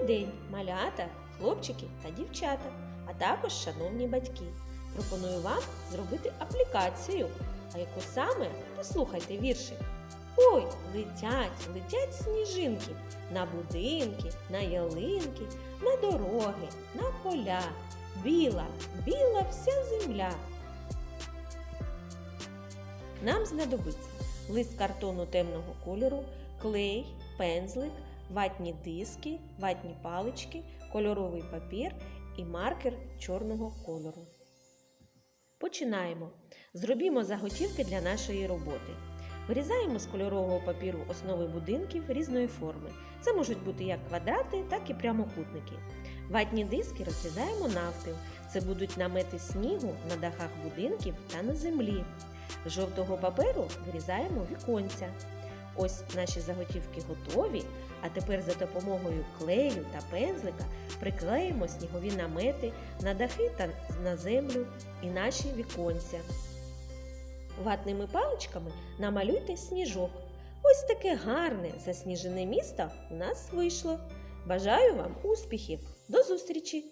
день, малята, хлопчики та дівчата, а також шановні батьки. Пропоную вам зробити аплікацію. А яку саме послухайте віршик. Ой, летять, летять сніжинки на будинки, на ялинки, на дороги, на поля. Біла, біла вся земля. Нам знадобиться лист картону темного кольору, клей, пензлик, ватні диски, ватні палички, кольоровий папір і маркер чорного кольору. Починаємо. Зробімо заготівки для нашої роботи. Вирізаємо з кольорового папіру основи будинків різної форми. Це можуть бути як квадрати, так і прямокутники. Ватні диски розрізаємо навпіл. Це будуть намети снігу на дахах будинків та на землі. З жовтого паперу вирізаємо віконця. Ось наші заготівки готові. А тепер за допомогою клею та пензлика приклеїмо снігові намети на дахи та на землю і наші віконця. Ватними паличками намалюйте сніжок. Ось таке гарне засніжене місто у нас вийшло. Бажаю вам успіхів! До зустрічі!